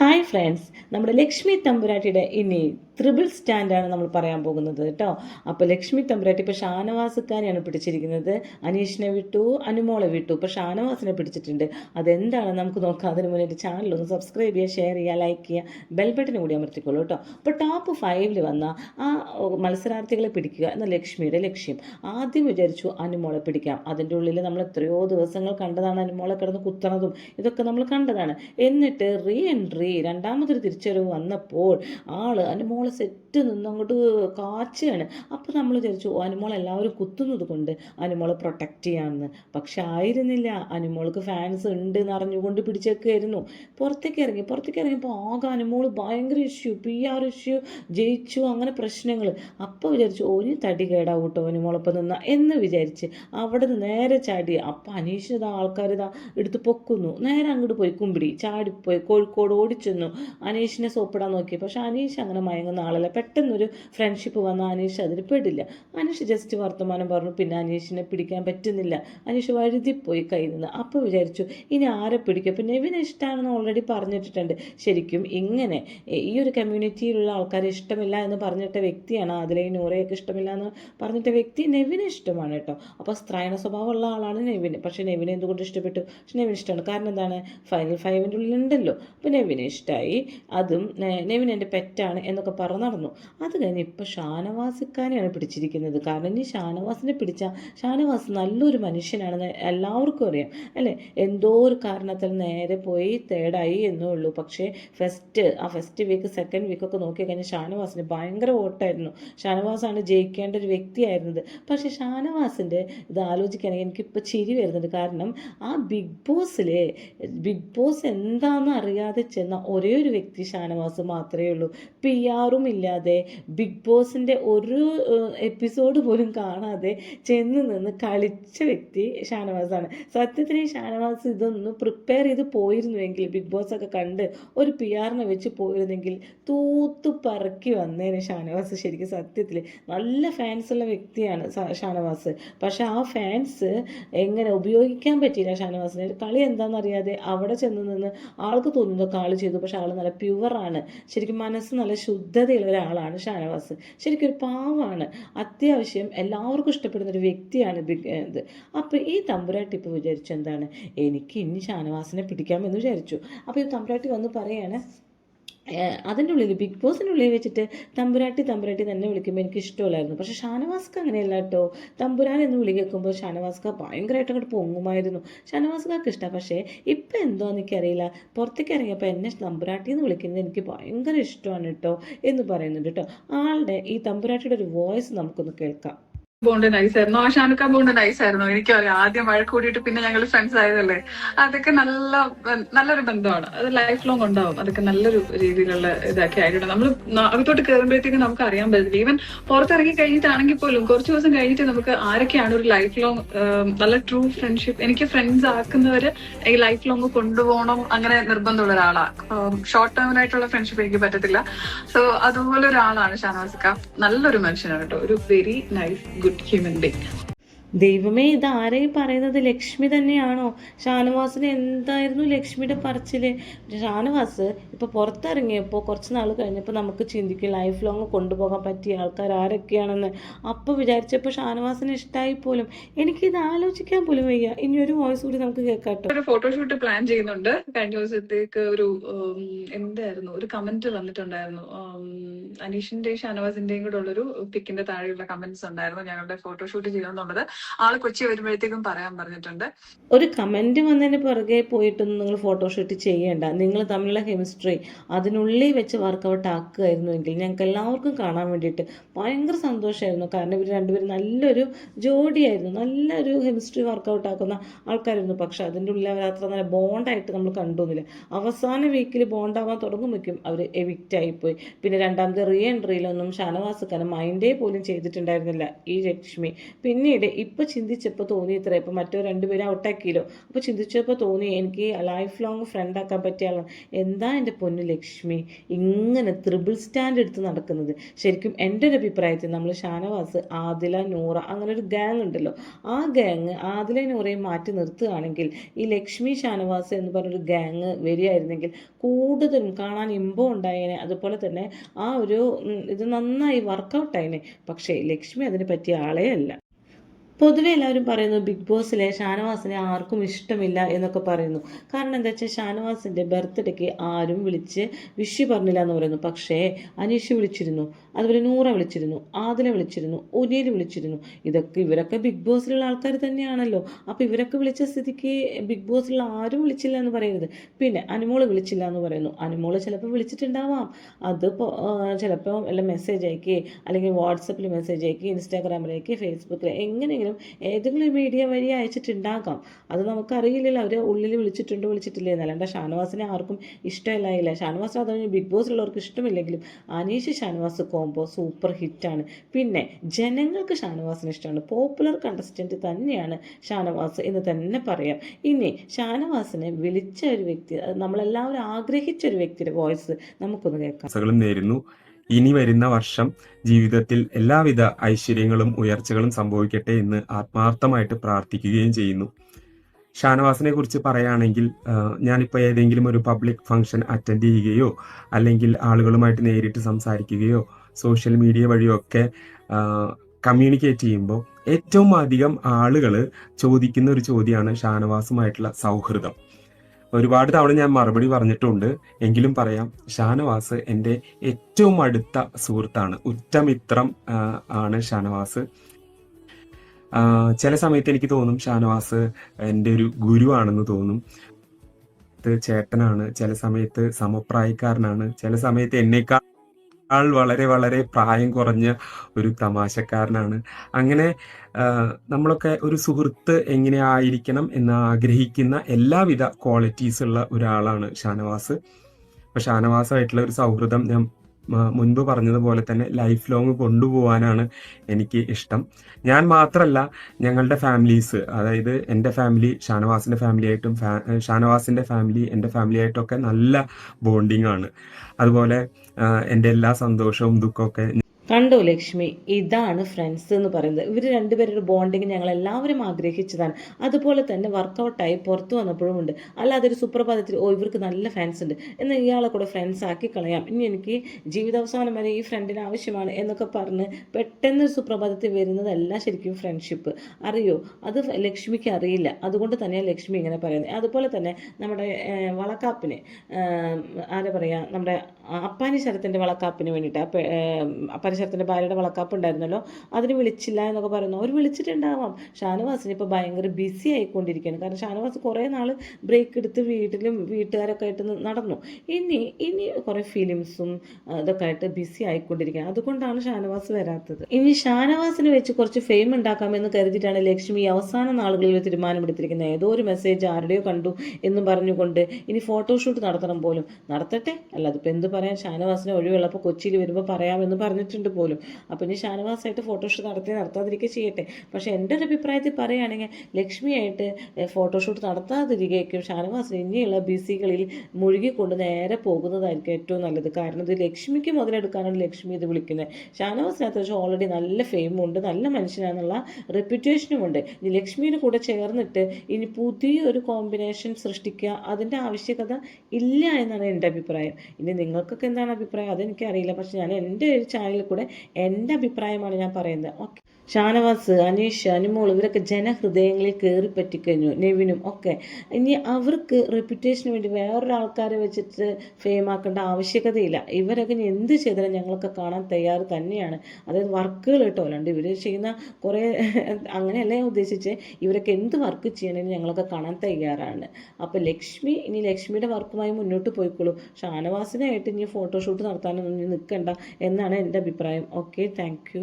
Hi friends നമ്മുടെ ലക്ഷ്മി തമ്പുരാട്ടിയുടെ ഇനി triple സ്റ്റാൻഡാണ് നമ്മൾ പറയാൻ പോകുന്നത് കേട്ടോ. അപ്പോൾ ലക്ഷ്മി തമ്പുരാട്ടി ഇപ്പോൾ ഷാനവാസക്കാരെയാണ് പിടിച്ചിരിക്കുന്നത്. അനീഷിനെ വിട്ടു അനുമോളെ വിട്ടു. ഇപ്പോൾ ഷാനവാസിനെ പിടിച്ചിട്ടുണ്ട്. അതെന്താണ്? നമുക്ക് നോക്കാം. അതിന് മുന്നേ ചാനൽ ഒന്ന് സബ്സ്ക്രൈബ് ചെയ്യുക ഷെയർ ചെയ്യുക ലൈക്ക് ചെയ്യുക. ബെൽ ബട്ടൺ കൂടി അമർത്തിക്കോളൂ കേട്ടോ. അപ്പോൾ ടോപ്പ് ഫൈവിൽ വന്ന ആ മത്സരാർത്ഥികളെ പിടിക്കുക എന്ന ലക്ഷ്മിയുടെ ലക്ഷ്യം. ആദ്യം വിചാരിച്ചു അനുമോളെ പിടിക്കാം. അതിന്റെ ഉള്ളിൽ നമ്മൾ എത്രയോ ദിവസങ്ങൾ കണ്ടതാണ് അനുമോളെ കിടന്ന് കുത്തണതും. ഇതൊക്കെ നമ്മൾ കണ്ടതാണ്. എന്നിട്ട് റീ എൻട്രി രണ്ടാമതൊരു തിരിച്ചറിവ് വന്നപ്പോൾ ആൾ അനുമോളെ você സെറ്റ് നിന്ന് അങ്ങോട്ട് കാച്ചുകയാണ് അപ്പോൾ നമ്മൾ വിചാരിച്ചു "ഓ, അനുമോൾ എല്ലാവരും കുത്തുന്നത് കൊണ്ട് അനുമോളെ പ്രൊട്ടക്റ്റ് ചെയ്യാമെന്ന് പക്ഷെ ആയിരുന്നില്ല. അനുമോൾക്ക് ഫാൻസ് ഉണ്ട് എന്ന് അറിഞ്ഞുകൊണ്ട് പിടിച്ചേക്കായിരുന്നു പുറത്തേക്ക് ഇറങ്ങി പുറത്തേക്ക് ഇറങ്ങിയപ്പോൾ ആകെ അനുമോൾ ഭയങ്കര ഇഷ്യൂ പി ആർ ഇഷ്യൂ ജയിച്ചു അങ്ങനെ പ്രശ്നങ്ങൾ അപ്പോൾ വിചാരിച്ചു ഒരു തടി കേടാവും കേട്ടോ അനുമോളൊപ്പം നിന്ന. എന്ന് വിചാരിച്ച് അവിടെ നിന്ന് നേരെ ചാടി. അപ്പം അനീഷ് ഇതാ ആൾക്കാർ ഇതാ എടുത്ത് പൊക്കുന്നു. നേരെ അങ്ങോട്ട് പോയി കുമ്പിടി. ചാടിപ്പോയി കോഴിക്കോട് ഓടിച്ചെന്നു. അനീഷിനെ സോപ്പിടാൻ നോക്കി. പക്ഷെ അനീഷ് അങ്ങനെ മയങ്ങുന്ന ആളല്ല. പെട്ടെന്നൊരു ഫ്രണ്ട്ഷിപ്പ് വന്ന. അനീഷ് അതിൽ പെടില്ല. അനീഷ് ജസ്റ്റ് വർത്തമാനം പറഞ്ഞു. പിന്നെ അനീഷിനെ പിടിക്കാൻ പറ്റുന്നില്ല. അനീഷ് വഴുതിപ്പോയി കയ്യിൽ നിന്ന്. അപ്പോൾ വിചാരിച്ചു ഇനി ആരെ പിടിക്കുക പിന്നെ നെവിനെ ഇഷ്ടമാണെന്ന് ഓൾറെഡി പറഞ്ഞിട്ടുണ്ട് ശരിക്കും ഇങ്ങനെ ഈ ഒരു കമ്മ്യൂണിറ്റിയിലുള്ള ആൾക്കാരെ ഇഷ്ടമില്ല എന്ന് പറഞ്ഞിട്ട വ്യക്തിയാണ് അതിലെ നൂറയൊക്കെ ഇഷ്ടമില്ല എന്ന് പറഞ്ഞിട്ട വ്യക്തി നെവിനെ ഇഷ്ടമാണ് കേട്ടോ. അപ്പോൾ സ്ത്രൈണ സ്വഭാവമുള്ള ആളാണ് നെവിന് പക്ഷേ നെവിനെ എന്തുകൊണ്ട് ഇഷ്ടപ്പെട്ടു? പക്ഷെ നെവിന് ഇഷ്ടമാണ്. കാരണം എന്താണ്? ഫൈനൽ ഫൈവിന്റെ ഉള്ളിലുണ്ടല്ലോ. അപ്പോൾ നെവിനെ ഇഷ്ടമായി അതും നെവിൻ എന്റെ പെറ്റാണ് എന്നൊക്കെ പറഞ്ഞു നടന്നു. അത് കഴിഞ്ഞ് ഇപ്പോൾ ഷാനവാസിക്കാനെയാണ് പിടിച്ചിരിക്കുന്നത്. കാരണം ഇനി ഷാനവാസിനെ പിടിച്ച ഷാനവാസ് നല്ലൊരു മനുഷ്യനാണെന്ന് എല്ലാവർക്കും അറിയാം. അല്ലേ? എന്തോ ഒരു കാരണത്തിൽ നേരെ പോയി തേർഡായി എന്നേ ഉള്ളൂ. പക്ഷേ ഫസ്റ്റ് ആ ഫസ്റ്റ് വീക്ക് സെക്കൻഡ് വീക്കൊക്കെ നോക്കി കഴിഞ്ഞാൽ ഷാനവാസിന് ഭയങ്കര വോട്ടായിരുന്നു ഷാനവാസാണ് ജയിക്കേണ്ട ഒരു വ്യക്തിയായിരുന്നത്. പക്ഷേ ഷാനവാസിന്റെ ഇത് ആലോചിക്കുകയാണെങ്കിൽ എനിക്കിപ്പോൾ ചിരി വരുന്നുണ്ട്. കാരണം ആ ബിഗ് ബോസിലെ ബിഗ് ബോസ് എന്താണെന്ന് അറിയാതെ ചെന്ന ഒരേ ഒരു വ്യക്തി ഷാനവാസ് മാത്രമേ ഉള്ളൂ. പി ആറും ഇല്ലാതെ ബിഗ് ബോസിന്റെ ഒരു എപ്പിസോഡ് പോലും കാണാതെ ചെന്ന് നിന്ന് കളിച്ച വ്യക്തി ഷാനവാസാണ്. സത്യത്തിൽ ഈ ഷാനവാസ് ഇതൊന്ന് പ്രിപ്പയർ ചെയ്ത് പോയിരുന്നുവെങ്കിൽ ബിഗ് ബോസ് ഒക്കെ കണ്ട് ഒരു പി ആറിനെ വെച്ച് പോയിരുന്നെങ്കിൽ തൂത്തു പറക്കി വന്നേനെ ഷാനവാസ് ശരിക്കും സത്യത്തിൽ നല്ല ഫാൻസ് ഉള്ള വ്യക്തിയാണ് ഷാനവാസ്. പക്ഷെ ആ ഫാൻസ് എങ്ങനെ ഉപയോഗിക്കാൻ പറ്റിയില്ല ഷാനവാസിന്? കളി എന്താണെന്നറിയാതെ അവിടെ ചെന്ന് നിന്ന് ആൾക്ക് തോന്നുന്നു കാളി ചെയ്തു. പക്ഷെ ആൾ നല്ല പ്യുവറാണ് ശരിക്കും മനസ്സ് നല്ല ശുദ്ധതയുള്ള ഒരാളാണ്. ഷാനവാസ്. ശരിക്കും ഒരു പാവമാണ് അത്യാവശ്യം എല്ലാവർക്കും ഇഷ്ടപ്പെടുന്ന ഒരു വ്യക്തിയാണ് ഇത്. അപ്പോൾ ഈ തമ്പുരാട്ടി ഇപ്പോൾ വിചാരിച്ചു എന്താണ് എനിക്ക് ഇനി ഷാനവാസിനെ പിടിക്കാമെന്ന് വിചാരിച്ചു. അപ്പോൾ ഈ തമ്പുരാട്ടി വന്ന് പറയാണ് ഏഹ് അതിന്റെ ഉള്ളിൽ ബിഗ് ബോസിന്റെ ഉള്ളിൽ വെച്ചിട്ട് തമ്പുരാട്ടി തമ്പുരാട്ടി തന്നെ വിളിക്കുമ്പോൾ എനിക്ക് ഇഷ്ടമല്ലായിരുന്നു. പക്ഷേ ഷാനവാസ്ക അങ്ങനെയല്ല കേട്ടോ. തമ്പുരാൻ എന്ന് വിളി കേൾക്കുമ്പോൾ ഷാനവാസ്ക ഭയങ്കരമായിട്ട് അങ്ങോട്ട് പൊങ്ങുമായിരുന്നു. ഷാനവാസ്കാർക്ക് ഇഷ്ടമാണ് പക്ഷേ ഇപ്പം എന്തോന്ന് എനിക്കറിയില്ല. പുറത്തേക്ക് ഇറങ്ങിയപ്പോൾ എന്നെ തമ്പുരാട്ടി എന്ന് വിളിക്കുന്നത് എനിക്ക് ഭയങ്കര ഇഷ്ടമാണ് കേട്ടോ എന്ന് പറയുന്നുണ്ട് കേട്ടോ. ആളുടെ ഈ തമ്പുരാട്ടിയുടെ ഒരു വോയിസ് നമുക്കൊന്ന് കേൾക്കാം. ബോണ്ട് നൈസ് ആയിരുന്നു. ആ ഷാനുക്ക ബോണ്ട് നൈസ് ആയിരുന്നു. എനിക്കറിയാം ആദ്യം മഴ കൂടിയിട്ട് പിന്നെ ഞങ്ങൾ ഫ്രണ്ട്സ് ആയതല്ലേ. അതൊക്കെ നല്ല നല്ലൊരു ബന്ധമാണ്. അത് ലൈഫ് ലോങ് ഉണ്ടാവും. അതൊക്കെ നല്ലൊരു രീതിയിലുള്ള ഇതൊക്കെ ആയിട്ടുണ്ട്. നമ്മൾ അകത്തോട്ട് കയറുമ്പോഴത്തേക്കും നമുക്ക് അറിയാൻ പറ്റില്ല ഈവൻ പുറത്തിറങ്ങി കഴിഞ്ഞിട്ടാണെങ്കിൽ പോലും കുറച്ച് ദിവസം കഴിഞ്ഞിട്ട് നമുക്ക് ആരൊക്കെയാണ് ഒരു ലൈഫ് ലോങ് നല്ല ട്രൂ ഫ്രണ്ട്ഷിപ്പ് എനിക്ക് ഫ്രണ്ട്സ് ആക്കുന്നവര് ഈ ലൈഫ് ലോങ് കൊണ്ടുപോകണം അങ്ങനെ നിർബന്ധമുള്ള ഒരാളാണ് ഷോർട്ട് ടേമിനായിട്ടുള്ള ഫ്രണ്ട്ഷിപ്പ് എനിക്ക് പറ്റത്തില്ല. സോ അതുപോലെ ഒരാളാണ് ഷാനവാസിക്ക നല്ലൊരു മനുഷ്യനാണ് കേട്ടോ. ഒരു very nice good good human being. ദൈവമേ ഇത് ആരെയും പറയുന്നത്? ലക്ഷ്മി തന്നെയാണോ? ഷാനവാസിന് എന്തായിരുന്നു ലക്ഷ്മിയുടെ പറച്ചിൽ? ഷാനവാസ് ഇപ്പോൾ പുറത്തിറങ്ങിയപ്പോൾ കുറച്ച് നാൾ കഴിഞ്ഞപ്പോൾ നമുക്ക് ചിന്തിക്കും ലൈഫ് ലോങ് കൊണ്ടുപോകാൻ പറ്റിയ ആൾക്കാർ ആരൊക്കെയാണെന്ന്. അപ്പോൾ വിചാരിച്ചപ്പോൾ ഷാനവാസിന് ഇഷ്ടമായി പോലും. എനിക്കിത് ആലോചിക്കാൻ പോലും വയ്യ. ഇനി ഒരു വോയിസ് കൂടി നമുക്ക് കേൾക്കാട്ടോ ഒരു ഫോട്ടോഷൂട്ട് പ്ലാൻ ചെയ്യുന്നുണ്ട്. കഴിഞ്ഞ ദിവസത്തേക്ക് ഒരു എന്തായിരുന്നു? ഒരു കമന്റ് വന്നിട്ടുണ്ടായിരുന്നു. അനീഷിന്റെയും ഷാനവാസിന്റെയും കൂടെ ഉള്ളൊരു പിക്കിന്റെ താഴെയുള്ള കമന്റ്സ് ഉണ്ടായിരുന്നു ഞങ്ങളുടെ ഫോട്ടോഷൂട്ട് ചെയ്യണമെന്നുള്ളത്. ആൾ കൊച്ചി വരുമ്പോഴത്തേക്കും പറയാൻ പറഞ്ഞിട്ടുണ്ട്. ഒരു കമന്റ് വന്നതിന് പുറകെ പോയിട്ടൊന്നും നിങ്ങൾ ഫോട്ടോഷൂട്ട് ചെയ്യേണ്ട. നിങ്ങൾ തമ്മിലുള്ള കെമിസ്ട്രി അതിനുള്ളിൽ വെച്ച് വർക്കൗട്ട് ആക്കുകയായിരുന്നുവെങ്കിൽ ഞങ്ങൾക്ക് എല്ലാവർക്കും കാണാൻ വേണ്ടിയിട്ട് ഭയങ്കര സന്തോഷമായിരുന്നു. കാരണം ഇവർ രണ്ടുപേരും നല്ലൊരു ജോഡിയായിരുന്നു. നല്ലൊരു കെമിസ്ട്രി വർക്കൗട്ട് ആക്കുന്ന ആൾക്കാരായിരുന്നു. പക്ഷെ അതിന്റെ ഉള്ളിൽ അവർ അത്ര നല്ല ബോണ്ടായിട്ട് നമ്മൾ കണ്ടുവന്നില്ല. അവസാന വീക്കിൽ ബോണ്ടാവാൻ തുടങ്ങുമ്പോഴേക്കും അവർ എവിക്റ്റ് ആയിപ്പോയി. പിന്നെ രണ്ടാമത്തെ റീ എൻട്രിയിലൊന്നും ഷാനവാസ് കാരണം മൈൻഡേ പോലും ചെയ്തിട്ടുണ്ടായിരുന്നില്ല. ഈ ലക്ഷ്മി പിന്നീട് ഇപ്പം ചിന്തിച്ചപ്പോൾ തോന്നി ഇത്ര. ഇപ്പം മറ്റോ രണ്ടുപേരും ഔട്ടാക്കിയല്ലോ അപ്പോൾ ചിന്തിച്ചപ്പോൾ തോന്നി എനിക്ക് ലൈഫ് ലോങ് ഫ്രണ്ട് ആക്കാൻ പറ്റിയ ആളാണ് എന്താ എന്റെ പൊന്നു ലക്ഷ്മി? ഇങ്ങനെ ത്രിബിൾ സ്റ്റാൻഡ് എടുത്ത് നടക്കുന്നത്. ശരിക്കും എന്റെ ഒരു അഭിപ്രായത്തിൽ നമ്മൾ ഷാനവാസ് ആദില നൂറ അങ്ങനെ ഒരു ഗാങ് ഉണ്ടല്ലോ. ആ ഗാങ് ആദില നൂറയെ മാറ്റി നിർത്തുകയാണെങ്കിൽ ഈ ലക്ഷ്മി ഷാനവാസ് എന്ന് പറഞ്ഞൊരു ഗാങ് വരികയായിരുന്നെങ്കിൽ കൂടുതലും കാണാൻ ഇമ്പം ഉണ്ടായേനെ. അതുപോലെ തന്നെ ആ ഒരു ഇത് നന്നായി വർക്കൗട്ടായിനെ പക്ഷേ ലക്ഷ്മി അതിനെ പറ്റിയ ആളേ അല്ല. പൊതുവെ എല്ലാവരും പറയുന്നു ബിഗ് ബോസിലെ ഷാനവാസിനെ ആർക്കും ഇഷ്ടമില്ല എന്നൊക്കെ പറയുന്നു. കാരണം എന്താ വെച്ചാൽ ഷാനവാസിന്റെ ബർത്ത്ഡേക്ക് ആരും വിളിച്ച് വിഷ് പറഞ്ഞില്ല എന്ന് പറയുന്നു. പക്ഷേ അനീഷ് വിളിച്ചിരുന്നു അതുപോലെ നൂറ വിളിച്ചിരുന്നു ആദില വിളിച്ചിരുന്നു ഉനീൽ വിളിച്ചിരുന്നു. ഇതൊക്കെ ഇവരൊക്കെ ബിഗ് ബോസിലുള്ള ആൾക്കാർ തന്നെയാണല്ലോ. അപ്പോൾ ഇവരൊക്കെ വിളിച്ച സ്ഥിതിക്ക് ബിഗ് ബോസിലുള്ള ആരും വിളിച്ചില്ല എന്ന് പറയരുത്. പിന്നെ അനുമോൾ വിളിച്ചില്ല എന്ന് പറയുന്നു. അനുമോൾ ചിലപ്പോൾ വിളിച്ചിട്ടുണ്ടാവാം. അത് ചിലപ്പോൾ എല്ലാം മെസ്സേജ് അയക്കുകയും അല്ലെങ്കിൽ വാട്സപ്പിൽ മെസ്സേജ് അയക്കുകയും ഇൻസ്റ്റാഗ്രാമിലേക്ക് ഫേസ്ബുക്കിൽ എങ്ങനെയെങ്കിലും ഏതെങ്കിലും മീഡിയ വഴി അയച്ചിട്ടുണ്ടാകാം. അത് നമുക്കറിയില്ലല്ലോ. അവർ ഉള്ളിൽ വിളിച്ചിട്ടുണ്ടോ വിളിച്ചിട്ടില്ലേ എന്നല്ലാണ്ട് ഷാനവാസിനെ ആർക്കും ഇഷ്ടമില്ലായില്ല. ഷാനവാസ് അത് ബിഗ് ബോസിലുള്ളവർക്ക് ഇഷ്ടമില്ലെങ്കിലും അനീഷ് ഷാനവാസ് കോംബോ സൂപ്പർ ഹിറ്റാണ്. പിന്നെ ജനങ്ങൾക്ക് ഷാനവാസിന് ഇഷ്ടമാണ്. പോപ്പുലർ കണ്ടസ്റ്റന്റ് തന്നെയാണ് ഷാനവാസ് എന്ന് തന്നെ പറയാം. ഇനി ഷാനവാസിനെ വിളിച്ച ഒരു വ്യക്തി നമ്മളെല്ലാവരും ആഗ്രഹിച്ച ഒരു വ്യക്തിയുടെ വോയിസ് നമുക്കൊന്ന് കേൾക്കാം. നേരുന്നു. ഇനി വരുന്ന വർഷം ജീവിതത്തിൽ എല്ലാവിധ ഐശ്വര്യങ്ങളും ഉയർച്ചകളും സംഭവിക്കട്ടെ എന്ന് ആത്മാർത്ഥമായിട്ട് പ്രാർത്ഥിക്കുകയും ചെയ്യുന്നു. ഷാനവാസിനെ കുറിച്ച് പറയുകയാണെങ്കിൽ ഞാനിപ്പോൾ ഏതെങ്കിലും ഒരു പബ്ലിക് ഫംഗ്ഷൻ അറ്റൻഡ് ചെയ്യുകയോ അല്ലെങ്കിൽ ആളുകളുമായിട്ട് നേരിട്ട് സംസാരിക്കുകയോ സോഷ്യൽ മീഡിയ വഴിയോ ഒക്കെ കമ്മ്യൂണിക്കേറ്റ് ചെയ്യുമ്പോൾ ഏറ്റവും അധികം ആളുകൾ ചോദിക്കുന്ന ഒരു ചോദ്യമാണ് ഷാനവാസുമായിട്ടുള്ള സൗഹൃദം. ഒരുപാട് തവണ ഞാൻ മറുപടി പറഞ്ഞിട്ടുണ്ട്. എങ്കിലും പറയാം ഷാനവാസ് എന്റെ ഏറ്റവും അടുത്ത സുഹൃത്താണ്. ഉറ്റമിത്രം ആണ് ഷാനവാസ്. ചില സമയത്ത് എനിക്ക് തോന്നും ഷാനവാസ് എന്റെ ഒരു ഗുരുവാണെന്ന് തോന്നും. ചേട്ടനാണ് ചില സമയത്ത് സമപ്രായക്കാരനാണ് ചില സമയത്ത് എന്നേക്കാൾ വളരെ വളരെ പ്രായം കുറഞ്ഞ ഒരു തമാശക്കാരനാണ്. അങ്ങനെ നമ്മളൊക്കെ ഒരു സുഹൃത്ത് എങ്ങനെ ആയിരിക്കണം എന്ന് ആഗ്രഹിക്കുന്ന എല്ലാവിധ ക്വാളിറ്റീസ് ഉള്ള ഒരാളാണ് ഷാനവാസ്. അപ്പൊ ഷാനവാസായിട്ടുള്ള ഒരു സൗഹൃദം ഞാൻ മുൻപ് പറഞ്ഞതുപോലെ തന്നെ ലൈഫ് ലോങ് കൊണ്ടുപോകാനാണ് എനിക്ക് ഇഷ്ടം. ഞാൻ മാത്രമല്ല ഞങ്ങളുടെ ഫാമിലീസ് അതായത് എന്റെ ഫാമിലി ഷാനവാസിന്റെ ഫാമിലിയായിട്ടും ഫാ- ഷാനവാസിന്റെ ഫാമിലി എന്റെ ഫാമിലിയായിട്ടൊക്കെ നല്ല ബോണ്ടിങ് ആണ്. അതുപോലെ എന്റെ എല്ലാ സന്തോഷവും ദുഃഖമൊക്കെ കണ്ടോ ലക്ഷ്മി? ഇതാണ് ഫ്രണ്ട്സ് എന്ന് പറയുന്നത്. ഇവർ രണ്ടുപേരുടെ ബോണ്ടിങ് ഞങ്ങൾ എല്ലാവരും ആഗ്രഹിച്ചതാണ്. അതുപോലെ തന്നെ വർക്കൗട്ടായി പുറത്തു വന്നപ്പോഴും ഉണ്ട്. അല്ലാതെ ഒരു സുപ്രഭാതത്തിൽ ഓ ഇവർക്ക് നല്ല ഫാൻസ് ഉണ്ട്. എന്നാൽ ഇയാളെ കൂടെ ഫ്രണ്ട്സ് ആക്കി കളയാം. ഇനി എനിക്ക് ജീവിതാവസാനം വരെ ഈ ഫ്രണ്ടിന് ആവശ്യമാണ് എന്നൊക്കെ പറഞ്ഞ് പെട്ടെന്ന് ഒരു സുപ്രഭാതത്തിൽ വരുന്നതല്ല ശരിക്കും ഫ്രണ്ട്ഷിപ്പ് അറിയോ? അത് ലക്ഷ്മിക്ക് അറിയില്ല. അതുകൊണ്ട് തന്നെയാണ് ലക്ഷ്മി ഇങ്ങനെ പറയുന്നത്. അതുപോലെ തന്നെ നമ്മുടെ വളക്കാപ്പിനെ ആരാ പറയുക നമ്മുടെ അപ്പാനി ശരത്തിന്റെ വളക്കാപ്പിന് വേണ്ടിയിട്ട് ആ ഏഹ്, ഭാര്യയുടെ വളക്കാപ്പ് ഉണ്ടായിരുന്നല്ലോ അതിന് വിളിച്ചില്ല എന്നൊക്കെ പറയുന്നു. അവർ വിളിച്ചിട്ടുണ്ടാവാം. ഷാനവാസിന് ഇപ്പോൾ ഭയങ്കര ബിസി ആയിക്കൊണ്ടിരിക്കുകയാണ്. കാരണം ഷാനവാസ് കുറേ നാൾ ബ്രേക്ക് എടുത്ത് വീട്ടിലും വീട്ടുകാരൊക്കെ ആയിട്ട് നടന്നു. ഇനി ഇനി കുറേ ഫിലിംസും ഇതൊക്കെ ആയിട്ട് ബിസി ആയിക്കൊണ്ടിരിക്കുകയാണ്. അതുകൊണ്ടാണ് ഷാനവാസ് വരാത്തത്. ഇനി ഷാനവാസിനെ വെച്ച് കുറച്ച് ഫെയിം ഉണ്ടാക്കാമെന്ന് കരുതിയിട്ടാണ് ലക്ഷ്മി അവസാന നാളുകളിൽ തീരുമാനമെടുത്തിരിക്കുന്നത് ഏതോ ഒരു മെസ്സേജ് ആരുടെയോ കണ്ടു എന്നും പറഞ്ഞുകൊണ്ട് ഇനി ഫോട്ടോഷൂട്ട് നടത്തണം പോലും. നടത്തട്ടെ? അല്ല അതിപ്പോൾ എന്ത് പറയാൻ ഷാനവാസിനെ ഒഴിവുള്ളപ്പോൾ കൊച്ചിയിൽ വരുമ്പോൾ പറയാമെന്ന് പറഞ്ഞിട്ടുണ്ട് പോലും. അപ്പോൾ ഇനി ഷാനവാസായിട്ട് ഫോട്ടോഷൂട്ട് നടത്തി നടത്താതിരിക്കുക ചെയ്യട്ടെ. പക്ഷേ എന്റെ ഒരു അഭിപ്രായത്തിൽ പറയുകയാണെങ്കിൽ ലക്ഷ്മിയായിട്ട് ഫോട്ടോഷൂട്ട് നടത്താതിരിക്കും ഷാനവാസിന് ഇനിയുള്ള ബിസികളിൽ മുഴുകിക്കൊണ്ട് നേരെ പോകുന്നതായിരിക്കും ഏറ്റവും നല്ലത്. കാരണം ഇത് ലക്ഷ്മിക്ക് മുതലെടുക്കാനാണ് ലക്ഷ്മി ഇത് വിളിക്കുന്നത്. ഷാനവാസിനകത്ത് വെച്ചാൽ ഓൾറെഡി നല്ല ഫെയിമുണ്ട് നല്ല മനുഷ്യനാണെന്നുള്ള റെപ്യൂട്ടേഷനും ഉണ്ട്. ഇനി ലക്ഷ്മിയുടെ കൂടെ ചേർന്നിട്ട് ഇനി പുതിയൊരു കോമ്പിനേഷൻ സൃഷ്ടിക്കുക അതിന്റെ ആവശ്യകത ഇല്ല എന്നാണ് എന്റെ അഭിപ്രായം. ഇനി നിങ്ങൾക്കൊക്കെ എന്താണ് അഭിപ്രായം? അതെനിക്കറിയില്ല. പക്ഷേ ഞാൻ എന്റെ ഒരു ചാനലിൽ കൂടെ എന്റെ അഭിപ്രായമാണ് ഞാൻ പറയുന്നത്. ഓക്കെ. ഷാനവാസ് അനീഷ് അനുമോൾ ഇവരൊക്കെ ജനഹൃദയങ്ങളിൽ കയറി പറ്റിക്കഴിഞ്ഞു നെവിനും ഒക്കെ. ഇനി അവർക്ക് റെപ്യൂട്ടേഷന് വേണ്ടി വേറൊരാൾക്കാരെ വെച്ചിട്ട് ഫെയിം ആക്കേണ്ട ആവശ്യകതയില്ല. ഇവരൊക്കെ ഇനി എന്ത് ചെയ്താലും ഞങ്ങളൊക്കെ കാണാൻ തയ്യാറ് തന്നെയാണ്. അതായത് വർക്കുകൾ കേട്ടോ. അല്ലാണ്ട് ഇവർ ചെയ്യുന്ന കുറേ അങ്ങനെയല്ല ഞാൻ ഉദ്ദേശിച്ച്? ഇവരൊക്കെ എന്ത് വർക്ക് ചെയ്യണമെന്ന് ഞങ്ങളൊക്കെ കാണാൻ തയ്യാറാണ്. അപ്പോൾ ലക്ഷ്മി ഇനി ലക്ഷ്മിയുടെ വർക്കുമായി മുന്നോട്ട് പോയിക്കോളൂ. ഷാനവാസിനായിട്ട് ഇനി ഫോട്ടോഷൂട്ട് നടത്താനൊന്നും നിൽക്കണ്ട എന്നാണ് എന്റെ അഭിപ്രായം. Okay thank